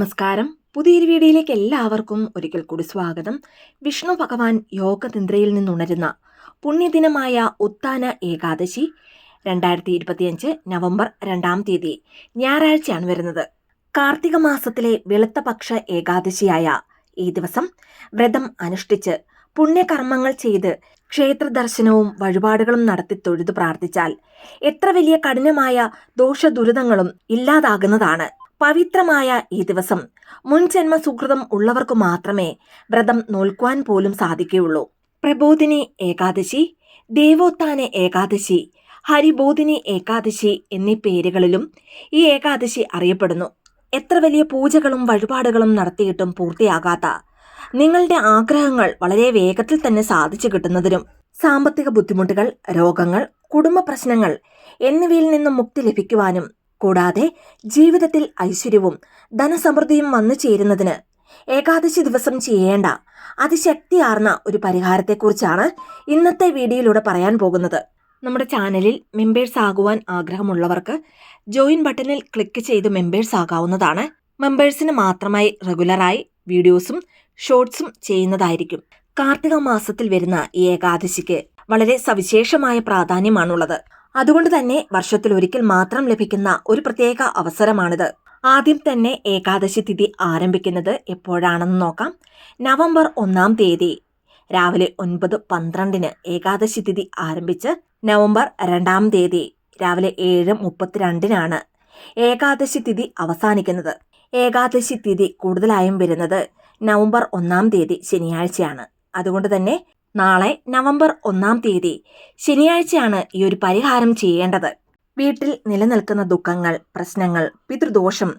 നമസ്കാരം. പുതിയൊരു വീഡിയോയിലേക്ക് എല്ലാവർക്കും ഒരിക്കൽ കൂടി സ്വാഗതം. വിഷ്ണു ഭഗവാൻ യോഗനിദ്രയിൽ നിന്നുണരുന്ന പുണ്യദിനമായ ഉത്താന ഏകാദശി രണ്ടായിരത്തി ഇരുപത്തിയഞ്ച് നവംബർ രണ്ടാം തീയതി ഞായറാഴ്ചയാണ് വരുന്നത്. കാർത്തിക മാസത്തിലെ വെളുത്ത പക്ഷ ഏകാദശിയായ ഈ ദിവസം വ്രതം അനുഷ്ഠിച്ച് പുണ്യകർമ്മങ്ങൾ ചെയ്ത് ക്ഷേത്ര ദർശനവും വഴിപാടുകളും നടത്തി തൊഴുതു പ്രാർത്ഥിച്ചാൽ എത്ര വലിയ കഠിനമായ ദോഷദുരിതങ്ങളും ഇല്ലാതാകുന്നതാണ്. പവിത്രമായ ഈ ദിവസം. മുൻജന്മ സുഹൃതം ഉള്ളവർക്കു മാത്രമേ വ്രതം നോൽക്കുവാൻ പോലും സാധിക്കുകയുള്ളൂ. പ്രബോധിനി ഏകാദശി ദേവോത്ഥാന ഏകാദശി ഹരിബോധിനി ഏകാദശി എന്നീ പേരുകളിലും ഈ ഏകാദശി അറിയപ്പെടുന്നു. എത്ര വലിയ പൂജകളും വഴിപാടുകളും നടത്തിയിട്ടും പൂർത്തിയാകാത്ത നിങ്ങളുടെ ആഗ്രഹങ്ങൾ വളരെ വേഗത്തിൽ തന്നെ സാധിച്ചു കിട്ടുന്നതിനും സാമ്പത്തിക ബുദ്ധിമുട്ടുകൾ രോഗങ്ങൾ കുടുംബ പ്രശ്നങ്ങൾ എന്നിവയിൽ നിന്നും മുക്തി ലഭിക്കുവാനും കൂടാതെ ജീവിതത്തിൽ ഐശ്വര്യവും ധനസമൃദ്ധിയും വന്നു ചേരുന്നതിന് ഏകാദശി ദിവസം ചെയ്യേണ്ട അതിശക്തിയാർന്ന ഒരു പരിഹാരത്തെക്കുറിച്ചാണ് ഇന്നത്തെ വീഡിയോയിലൂടെ പറയാൻ പോകുന്നത്. നമ്മുടെ ചാനലിൽ മെമ്പേഴ്സ് ആകുവാൻ ആഗ്രഹമുള്ളവർക്ക് ജോയിൻ ബട്ടണിൽ ക്ലിക്ക് ചെയ്ത് മെമ്പേഴ്സ് ആകാവുന്നതാണ്. മെമ്പേഴ്സിന് മാത്രമായി റെഗുലറായി വീഡിയോസും ഷോർട്സും ചെയ്യുന്നതായിരിക്കും. കാർത്തിക മാസത്തിൽ വരുന്ന ഈ ഏകാദശിക്ക് വളരെ സവിശേഷമായ പ്രാധാന്യമാണുള്ളത്. അതുകൊണ്ട് തന്നെ വർഷത്തിൽ ഒരിക്കൽ മാത്രം ലഭിക്കുന്ന ഒരു പ്രത്യേക അവസരമാണിത്. ആദ്യം തന്നെ ഏകാദശി തിഥി ആരംഭിക്കുന്നത് എപ്പോഴാണെന്ന് നോക്കാം. നവംബർ ഒന്നാം തീയതി രാവിലെ ഒൻപത് പന്ത്രണ്ടിന് ഏകാദശി തിഥി ആരംഭിച്ച് നവംബർ രണ്ടാം തീയതി രാവിലെ ഏഴ് മുപ്പത്തിരണ്ടിനാണ് ഏകാദശി തിഥി അവസാനിക്കുന്നത്. ഏകാദശി തിഥി കൂടുതലായും വരുന്നത് നവംബർ ഒന്നാം തീയതി ശനിയാഴ്ചയാണ്. അതുകൊണ്ട് തന്നെ നാളെ നവംബർ ഒന്നാം തീയതി. ശനിയാഴ്ചയാണ് ഈ ഒരു പരിഹാരം ചെയ്യേണ്ടത്. വീട്ടിൽ നിലനിൽക്കുന്ന ദുഃഖങ്ങൾ പ്രശ്നങ്ങൾ പിതൃദോഷം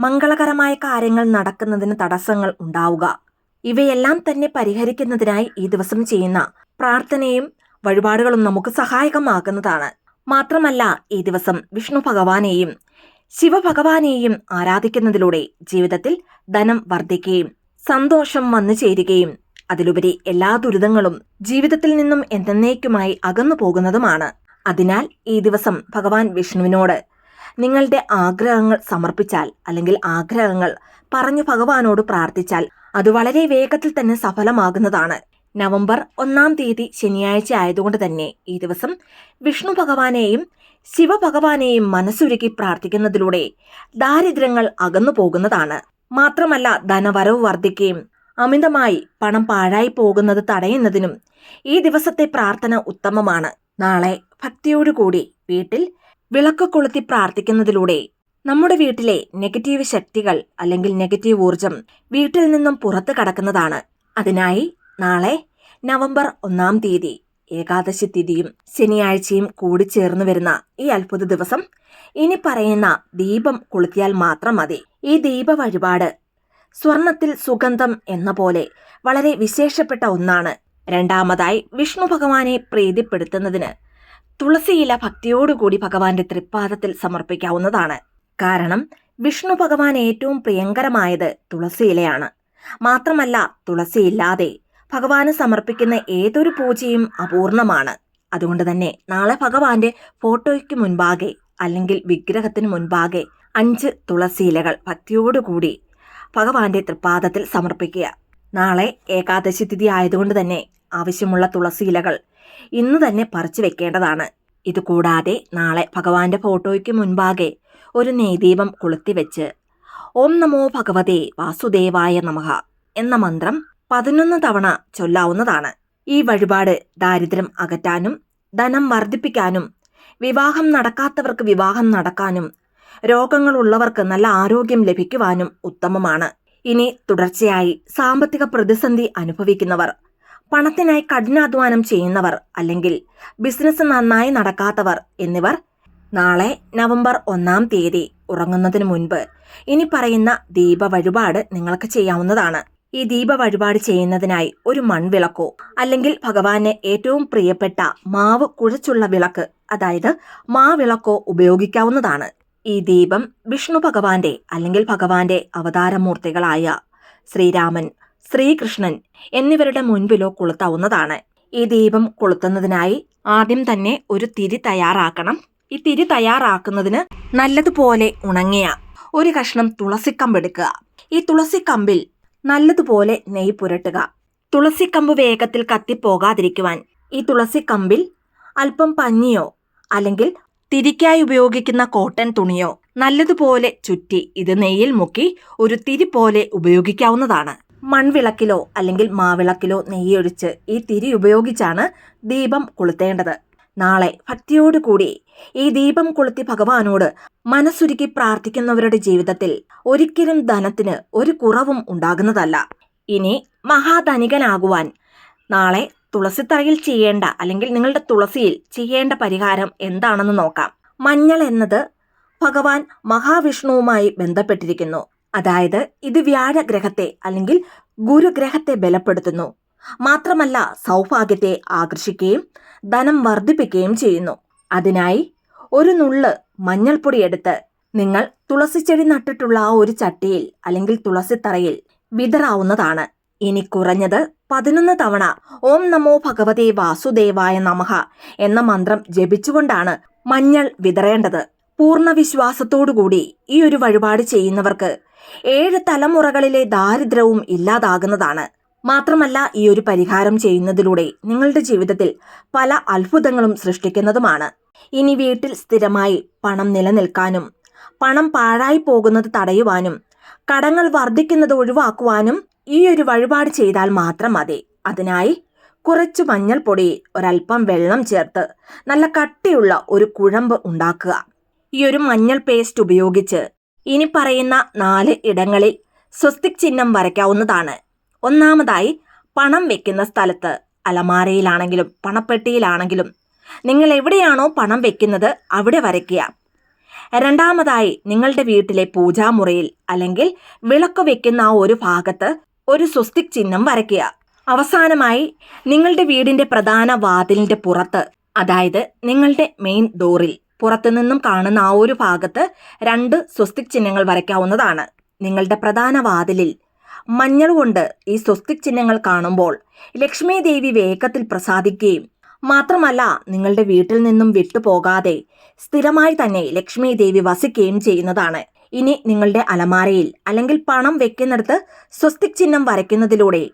മംഗളകരമായ കാര്യങ്ങൾ നടക്കുന്നതിന് തടസ്സങ്ങൾ ഉണ്ടാവുക. ഇവയെല്ലാം തന്നെ പരിഹരിക്കുന്നതിനായി ഈ ദിവസം ചെയ്യുന്ന പ്രാർത്ഥനയും വഴിപാടുകളും നമുക്ക് സഹായകമാകുന്നതാണ്. മാത്രമല്ല ഈ ദിവസം വിഷ്ണു ഭഗവാനെയും ശിവഭഗവാനെയും ആരാധിക്കുന്നതിലൂടെ ജീവിതത്തിൽ ധനം വർദ്ധിക്കുകയും സന്തോഷം വന്നു ചേരുകയും അതിലുപരി എല്ലാ ദുരിതങ്ങളും ജീവിതത്തിൽ നിന്നും എന്നേക്കുമായി അകന്നു പോകുന്നതുമാണ്. അതിനാൽ ഈ ദിവസം ഭഗവാൻ വിഷ്ണുവിനോട് നിങ്ങളുടെ ആഗ്രഹങ്ങൾ സമർപ്പിച്ചാൽ അല്ലെങ്കിൽ ആഗ്രഹങ്ങൾ പറഞ്ഞു ഭഗവാനോട് പ്രാർത്ഥിച്ചാൽ അത് വളരെ വേഗത്തിൽ തന്നെ സഫലമാകുന്നതാണ്. നവംബർ ഒന്നാം തീയതി ശനിയാഴ്ച ആയതുകൊണ്ട് തന്നെ ഈ ദിവസം വിഷ്ണു ഭഗവാനെയും ശിവഭഗവാനെയും മനസ്സുരുക്കി പ്രാർത്ഥിക്കുന്നതിലൂടെ ദാരിദ്ര്യങ്ങൾ അകന്നു പോകുന്നതാണ്. മാത്രമല്ല ധനവരവ് വർദ്ധിക്കുകയും അമിതമായി പണം പാഴായി പോകുന്നത് തടയുന്നതിനും ഈ ദിവസത്തെ പ്രാർത്ഥന ഉത്തമമാണ്. നാളെ ഭക്തിയോടുകൂടി വീട്ടിൽ വിളക്ക് കൊളുത്തി പ്രാർത്ഥിക്കുന്നതിലൂടെ നമ്മുടെ വീട്ടിലെ നെഗറ്റീവ് ശക്തികൾ അല്ലെങ്കിൽ നെഗറ്റീവ് ഊർജം വീട്ടിൽ നിന്നും പുറത്തു കടക്കുന്നതാണ്. അതിനായി നാളെ നവംബർ ഒന്നാം തീയതി ഏകാദശി തിഥിയും ശനിയാഴ്ചയും കൂടി ചേർന്ന് വരുന്ന ഈ അത്ഭുത ദിവസം ഇനി പറയുന്ന ദീപം കൊളുത്തിയാൽ മാത്രം മതി. ഈ ദീപ വഴിപാട് സ്വർണത്തിൽ സുഗന്ധം എന്ന പോലെ വളരെ വിശേഷപ്പെട്ട ഒന്നാണ്. രണ്ടാമതായി വിഷ്ണു ഭഗവാനെ പ്രീതിപ്പെടുത്തുന്നതിന് തുളസിയില ഭക്തിയോടുകൂടി ഭഗവാന്റെ തൃപ്പാദത്തിൽ സമർപ്പിക്കാവുന്നതാണ്. കാരണം വിഷ്ണു ഭഗവാൻ ഏറ്റവും പ്രിയങ്കരമായത് തുളസിയിലയാണ്. മാത്രമല്ല തുളസിയില്ലാതെ ഭഗവാന് സമർപ്പിക്കുന്ന ഏതൊരു പൂജയും അപൂർണമാണ്. അതുകൊണ്ട് തന്നെ നാളെ ഭഗവാന്റെ ഫോട്ടോയ്ക്ക് മുൻപാകെ അല്ലെങ്കിൽ വിഗ്രഹത്തിന് മുൻപാകെ അഞ്ച് തുളസിയിലകൾ ഭക്തിയോടുകൂടി ഭഗവാന്റെ തൃപ്പാദത്തിൽ സമർപ്പിക്കുക. നാളെ ഏകാദശി തിഥി ആയതുകൊണ്ട് തന്നെ ആവശ്യമുള്ള തുളസി ഇലകൾ ഇന്ന് തന്നെ പറിച്ചു വെക്കേണ്ടതാണ്. ഇതുകൂടാതെ നാളെ ഭഗവാന്റെ ഫോട്ടോയ്ക്ക് മുൻപാകെ ഒരു നെയ്ദീപം കൊളുത്തിവെച്ച് ഓം നമോ ഭഗവതേ വാസുദേവായ നമഃ എന്ന മന്ത്രം പതിനൊന്ന് തവണ ചൊല്ലാവുന്നതാണ്. ഈ വഴിപാട് ദാരിദ്ര്യം അകറ്റാനും ധനം വർദ്ധിപ്പിക്കാനും വിവാഹം നടക്കാത്തവർക്ക് വിവാഹം നടക്കാനും രോഗങ്ങളുള്ളവർക്ക് നല്ല ആരോഗ്യം ലഭിക്കുവാനും ഉത്തമമാണ്. ഇനി തുടർച്ചയായി സാമ്പത്തിക പ്രതിസന്ധി അനുഭവിക്കുന്നവർ പണത്തിനായി കഠിനാധ്വാനം ചെയ്യുന്നവർ അല്ലെങ്കിൽ ബിസിനസ് നന്നായി നടക്കാത്തവർ എന്നിവർ നാളെ നവംബർ ഒന്നാം തീയതി ഉറങ്ങുന്നതിന് മുൻപ് ഇനി പറയുന്ന ദീപ വഴിപാട് നിങ്ങൾക്ക് ചെയ്യാവുന്നതാണ്. ഈ ദീപ വഴിപാട് ചെയ്യുന്നതിനായി ഒരു മൺവിളക്കോ അല്ലെങ്കിൽ ഭഗവാന് ഏറ്റവും പ്രിയപ്പെട്ട മാവ് കുഴച്ചുള്ള വിളക്ക് അതായത് മാവിളക്കോ ഉപയോഗിക്കാവുന്നതാണ്. ഈ ദീപം വിഷ്ണു ഭഗവാന്റെ അല്ലെങ്കിൽ ഭഗവാന്റെ അവതാരമൂർത്തികളായ ശ്രീരാമൻ ശ്രീകൃഷ്ണൻ എന്നിവരുടെ മുൻപിലോ കൊളുത്താവുന്നതാണ്. ഈ ദീപം കൊളുത്തുന്നതിനായി ആദ്യം തന്നെ ഒരു തിരി തയ്യാറാക്കണം. ഈ തിരി തയ്യാറാക്കുന്നതിന് നല്ലതുപോലെ ഉണങ്ങിയ ഒരു കഷ്ണം തുളസിക്കമ്പ് എടുക്കുക. ഈ തുളസിക്കമ്പിൽ നല്ലതുപോലെ നെയ് പുരട്ടുക. തുളസിക്കമ്പ് വേഗത്തിൽ കത്തിപ്പോകാതിരിക്കുവാൻ ഈ തുളസിക്കമ്പിൽ അല്പം പഞ്ഞിയോ അല്ലെങ്കിൽ തിരിക്കായി ഉപയോഗിക്കുന്ന കോട്ടൺ തുണിയോ നല്ലതുപോലെ ചുറ്റി ഇത് നെയ്യിൽ മുക്കി ഒരു തിരി പോലെ ഉപയോഗിക്കാവുന്നതാണ്. മൺവിളക്കിലോ അല്ലെങ്കിൽ മാവിളക്കിലോ നെയ്യൊഴിച്ച് ഈ തിരി ഉപയോഗിച്ചാണ് ദീപം കൊളുത്തേണ്ടത്. നാളെ ഭക്തിയോടുകൂടി ഈ ദീപം കൊളുത്തി ഭഗവാനോട് മനസ്സുരുക്കി പ്രാർത്ഥിക്കുന്നവരുടെ ജീവിതത്തിൽ ഒരിക്കലും ധനത്തിന് ഒരു കുറവും ഉണ്ടാകുന്നതല്ല. ഇനി മഹാധനികനാകുവാൻ നാളെ തുളസിത്തറയിൽ ചെയ്യേണ്ട അല്ലെങ്കിൽ നിങ്ങളുടെ തുളസിയിൽ ചെയ്യേണ്ട പരിഹാരം എന്താണെന്ന് നോക്കാം. മഞ്ഞൾ എന്നത് ഭഗവാൻ മഹാവിഷ്ണുവുമായി ബന്ധപ്പെട്ടിരിക്കുന്നു. അതായത് ഇത് വ്യാഴഗ്രഹത്തെ അല്ലെങ്കിൽ ഗുരുഗ്രഹത്തെ ബലപ്പെടുത്തുന്നു. മാത്രമല്ല സൗഭാഗ്യത്തെ ആകർഷിക്കുകയും ധനം വർദ്ധിപ്പിക്കുകയും ചെയ്യുന്നു. അതിനായി ഒരു നുള്ള് മഞ്ഞൾപ്പൊടി എടുത്ത് നിങ്ങൾ തുളസിച്ചെടി നട്ടിട്ടുള്ള ആ ഒരു ചട്ടിയിൽ അല്ലെങ്കിൽ തുളസിത്തറയിൽ വിതറാവുന്നതാണ്. ഇനി കുറഞ്ഞത് പതിനൊന്ന് തവണ ഓം നമോ ഭഗവതേ വാസുദേവായ നമഃ എന്ന മന്ത്രം ജപിച്ചുകൊണ്ടാണ് മഞ്ഞൾ വിതറേണ്ടത്. പൂർണ വിശ്വാസത്തോടുകൂടി ഈ ഒരു വഴിപാട് ചെയ്യുന്നവർക്ക് ഏഴ് തലമുറകളിലെ ദാരിദ്ര്യവും ഇല്ലാതാകുന്നതാണ്. മാത്രമല്ല ഈ ഒരു പരിഹാരം ചെയ്യുന്നതിലൂടെ നിങ്ങളുടെ ജീവിതത്തിൽ പല അത്ഭുതങ്ങളും സൃഷ്ടിക്കുന്നതുമാണ്. ഇനി വീട്ടിൽ സ്ഥിരമായി പണം നിലനിൽക്കാനും പണം പാഴായി പോകുന്നത് തടയുവാനും കടങ്ങൾ വർദ്ധിക്കുന്നത് ഒഴിവാക്കുവാനും ഈ ഒരു വഴിപാട് ചെയ്താൽ മാത്രം മതി. അതിനായി കുറച്ച് മഞ്ഞൾപ്പൊടി ഒരൽപ്പം വെള്ളം ചേർത്ത് നല്ല കട്ടിയുള്ള ഒരു കുഴമ്പ് ഉണ്ടാക്കുക. ഈ ഒരു മഞ്ഞൾ പേസ്റ്റ് ഉപയോഗിച്ച് ഇനി പറയുന്ന നാല് ഇടങ്ങളിൽ സ്വസ്തിക് ചിഹ്നം വരയ്ക്കാവുന്നതാണ്. ഒന്നാമതായി പണം വെക്കുന്ന സ്ഥലത്ത് അലമാരയിലാണെങ്കിലും പണപ്പെട്ടിയിലാണെങ്കിലും നിങ്ങൾ എവിടെയാണോ പണം വെക്കുന്നത് അവിടെ വരയ്ക്കുക. രണ്ടാമതായി നിങ്ങളുടെ വീട്ടിലെ പൂജാമുറിയിൽ അല്ലെങ്കിൽ വിളക്ക് വെക്കുന്ന ആ ഒരു ഭാഗത്ത് ഒരു സ്വസ്തിക് ചിഹ്നം വരയ്ക്കുക. അവസാനമായി നിങ്ങളുടെ വീടിന്റെ പ്രധാന വാതിലിന്റെ പുറത്ത് അതായത് നിങ്ങളുടെ മെയിൻ ഡോറിൽ പുറത്തു നിന്നും കാണുന്ന ആ ഒരു ഭാഗത്ത് രണ്ട് സ്വസ്തിക് ചിഹ്നങ്ങൾ വരയ്ക്കാവുന്നതാണ്. നിങ്ങളുടെ പ്രധാന വാതിലിൽ മഞ്ഞൾ കൊണ്ട് ഈ സ്വസ്തിക് ചിഹ്നങ്ങൾ കാണുമ്പോൾ ലക്ഷ്മി ദേവി വേഗത്തിൽ പ്രസാദിക്കുകയും മാത്രമല്ല നിങ്ങളുടെ വീട്ടിൽ നിന്നും വിട്ടുപോകാതെ സ്ഥിരമായി തന്നെ ലക്ഷ്മി ദേവി വസിക്കുകയും ചെയ്യുന്നതാണ്. ഇനി നിങ്ങളുടെ അലമാരയിൽ അല്ലെങ്കിൽ പണം വെക്കുന്നിടത്ത് സ്വസ്തിക് ചിഹ്നം വരയ്ക്കുന്നതിലൂടെ.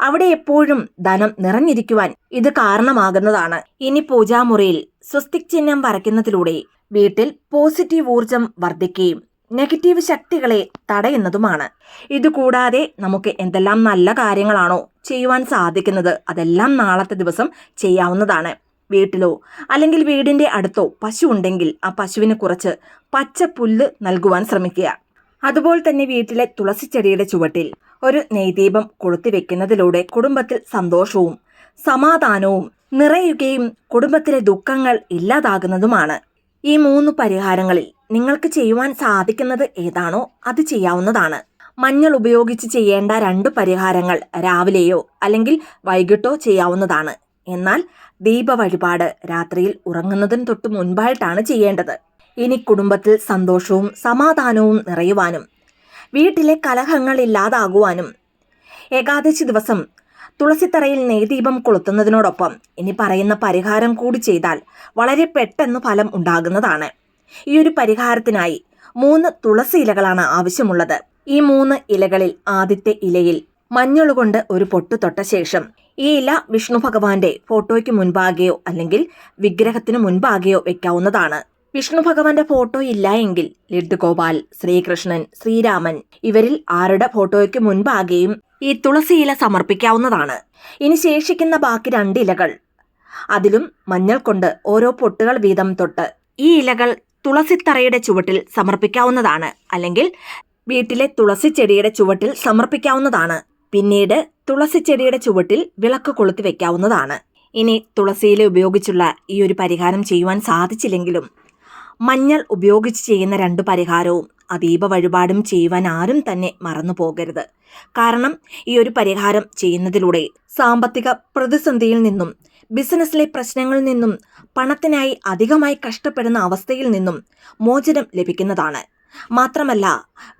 അവിടെ എപ്പോഴും ധനം നിറഞ്ഞിരിക്കുവാൻ ഇത് കാരണമാകുന്നതാണ്. ഇനി പൂജാമുറിയിൽ സ്വസ്തിക് ചിഹ്നം വരയ്ക്കുന്നതിലൂടെ വീട്ടിൽ പോസിറ്റീവ് ഊർജം വർദ്ധിക്കുകയും നെഗറ്റീവ് ശക്തികളെ തടയുന്നതുമാണ്. ഇതുകൂടാതെ നമുക്ക് എന്തെല്ലാം നല്ല കാര്യങ്ങളാണോ ചെയ്യുവാൻ സാധിക്കുന്നത് അതെല്ലാം നാളത്തെ ദിവസം ചെയ്യാവുന്നതാണ്. വീട്ടിലോ അല്ലെങ്കിൽ വീടിന്റെ അടുത്തോ പശു ഉണ്ടെങ്കിൽ ആ പശുവിന് കുറച്ച് പച്ച പുല്ല് നൽകുവാൻ ശ്രമിക്കുക. അതുപോലെ തന്നെ വീട്ടിലെ തുളസി ചെടിയുടെ ചുവട്ടിൽ ഒരു നെയ്ദീപം കൊളുത്തി വെക്കുന്നതിലൂടെ കുടുംബത്തിൽ സന്തോഷവും സമാധാനവും നിറയുകയും കുടുംബത്തിലെ ദുഃഖങ്ങൾ ഇല്ലാതാകുന്നതുമാണ്. ഈ മൂന്ന് പരിഹാരങ്ങളിൽ നിങ്ങൾക്ക് ചെയ്യുവാൻ സാധിക്കുന്നത് ഏതാണോ അത് ചെയ്യാവുന്നതാണ്. മഞ്ഞൾ ഉപയോഗിച്ച് ചെയ്യേണ്ട രണ്ട് പരിഹാരങ്ങൾ രാവിലെയോ അല്ലെങ്കിൽ വൈകിട്ടോ ചെയ്യാവുന്നതാണ്. എന്നാൽ ദീപ വഴിപാട് രാത്രിയിൽ ഉറങ്ങുന്നതിന് തൊട്ട് മുൻപായിട്ടാണ് ചെയ്യേണ്ടത്. ഇനി കുടുംബത്തിൽ സന്തോഷവും സമാധാനവും നിറയുവാനും വീട്ടിലെ കലഹങ്ങൾ ഇല്ലാതാകുവാനും ഏകാദശി ദിവസം തുളസിത്തറയിൽ നെയ്ദീപം കൊളുത്തുന്നതിനോടൊപ്പം ഇനി പറയുന്ന പരിഹാരം കൂടി ചെയ്താൽ വളരെ പെട്ടെന്ന് ഫലം ഉണ്ടാകുന്നതാണ്. ഈ ഒരു പരിഹാരത്തിനായി മൂന്ന് തുളസി ഇലകളാണ് ആവശ്യമുള്ളത്. ഈ മൂന്ന് ഇലകളിൽ ആദ്യത്തെ ഇലയിൽ മഞ്ഞളുകൊണ്ട് ഒരു പൊട്ട് തൊട്ട ശേഷം. ഈ ഇല വിഷ്ണു ഭഗവാന്റെ ഫോട്ടോയ്ക്ക് മുൻപാകെയോ അല്ലെങ്കിൽ വിഗ്രഹത്തിന് മുൻപാകെയോ വെക്കാവുന്നതാണ്. വിഷ്ണു ഭഗവാന്റെ ഫോട്ടോ ഇല്ല എങ്കിൽ ലഡ്ഡു ഗോപാൽ ശ്രീകൃഷ്ണൻ ശ്രീരാമൻ ഇവരിൽ ആരുടെ ഫോട്ടോയ്ക്ക് മുൻപാകെയും ഈ തുളസി ഇല സമർപ്പിക്കാവുന്നതാണ്. ഇനി ശേഷിക്കുന്ന ബാക്കി രണ്ട് ഇലകൾ. അതിലും മഞ്ഞൾ കൊണ്ട് ഓരോ പൊട്ടുകൾ വീതം തൊട്ട് ഈ ഇലകൾ തുളസിത്തറയുടെ ചുവട്ടിൽ സമർപ്പിക്കാവുന്നതാണ്. അല്ലെങ്കിൽ വീട്ടിലെ തുളസി ചെടിയുടെ ചുവട്ടിൽ സമർപ്പിക്കാവുന്നതാണ്. പിന്നീട് തുളസി ചെടിയുടെ ചുവട്ടിൽ വിളക്ക് കൊളുത്തി വെക്കാവുന്നതാണ്. ഇനി തുളസിയില ഉപയോഗിച്ചുള്ള ഈ ഒരു പരിഹാരം ചെയ്യുവാൻ സാധിച്ചില്ലെങ്കിലും മഞ്ഞൾ ഉപയോഗിച്ച് ചെയ്യുന്ന രണ്ട് പരിഹാരവും അതീപ വഴിപാടും ചെയ്യുവാൻ ആരും തന്നെ മറന്നു പോകരുത്. കാരണം ഈ ഒരു പരിഹാരം ചെയ്യുന്നതിലൂടെ സാമ്പത്തിക പ്രതിസന്ധിയിൽ നിന്നും ബിസിനസ്സിലെ പ്രശ്നങ്ങളിൽ നിന്നും പണത്തിനായി അധികമായി കഷ്ടപ്പെടുന്ന അവസ്ഥയിൽ നിന്നും മോചനം ലഭിക്കുന്നതാണ്. മാത്രമല്ല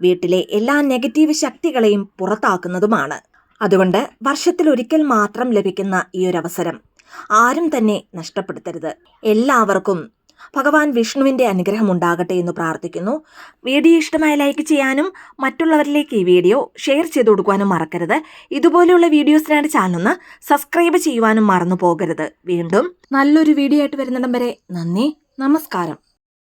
വീട്ടിലെ എല്ലാ നെഗറ്റീവ് ശക്തികളെയും പുറത്താക്കുന്നതുമാണ്. അതുകൊണ്ട് വർഷത്തിൽ ഒരിക്കൽ മാത്രം ലഭിക്കുന്ന ഈ ഒരു അവസരം ആരും തന്നെ നഷ്ടപ്പെടുത്തരുത്. എല്ലാവർക്കും ഭഗവാൻ വിഷ്ണുവിന്റെ അനുഗ്രഹം ഉണ്ടാകട്ടെ എന്ന് പ്രാർത്ഥിക്കുന്നു. വീഡിയോ ഇഷ്ടമായ ലൈക്ക് ചെയ്യാനും മറ്റുള്ളവരിലേക്ക് ഈ വീഡിയോ ഷെയർ ചെയ്ത് കൊടുക്കുവാനും മറക്കരുത്. ഇതുപോലെയുള്ള വീഡിയോസിനായിട്ട് ചാനൽ ഒന്ന് സബ്സ്ക്രൈബ് ചെയ്യുവാനും മറന്നു പോകരുത്. വീണ്ടും നല്ലൊരു വീഡിയോ ആയിട്ട് വരുന്നിടം വരെ നന്ദി നമസ്കാരം.